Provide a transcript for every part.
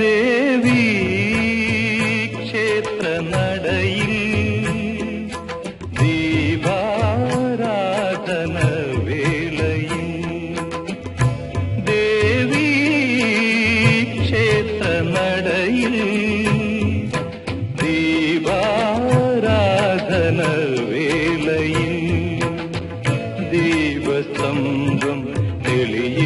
ी क्षेत्र नडै दीबराधनवेवि क्षेत्र नडै देवनेवल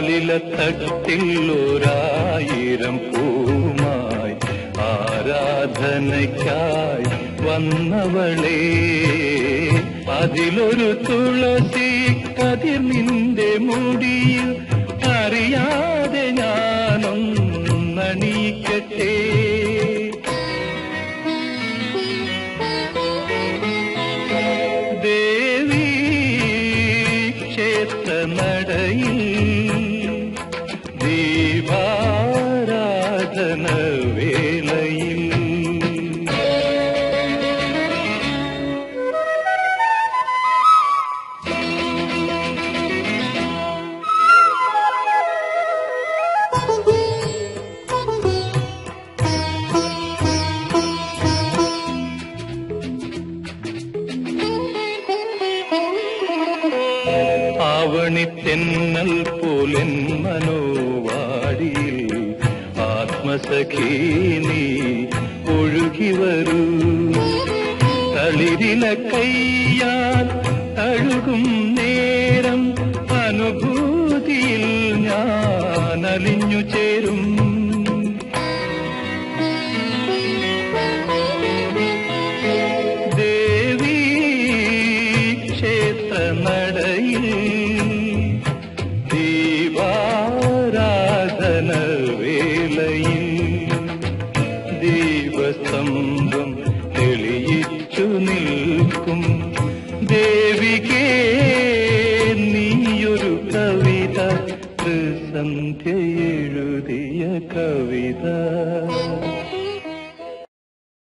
ആലില തട്ടിൽ ഒരായിരം പൂമായി ആരാധനയ്ക്കായി വന്നവളെ. അതിലൊരു തുളസി കതിർ നിന്റെ മുടിയിൽ അറിയാതെ ഞാനൊന്നണീക്കട്ടെ ദേവി ക്ഷേത്ര നടയിൽ ஆராதன வேலையில் വേളയിൽ ആവണിത്തെന്നൽ പോലെൻ മനോവാടിയിൽ ആത്മസഖീ നീ ഒഴുകി വരൂ. തളിരില കയ്യാൽ തഴുകും നേരം അനുഭൂതിയിൽ ഞാൻ അലിഞ്ഞു ചേരും. ക്ഷേത്ര നടയിൽ നിൽക്കും. ദേവികേ നീയൊരു കവിത സന്ധ്യ എഴുതിയ കവിത.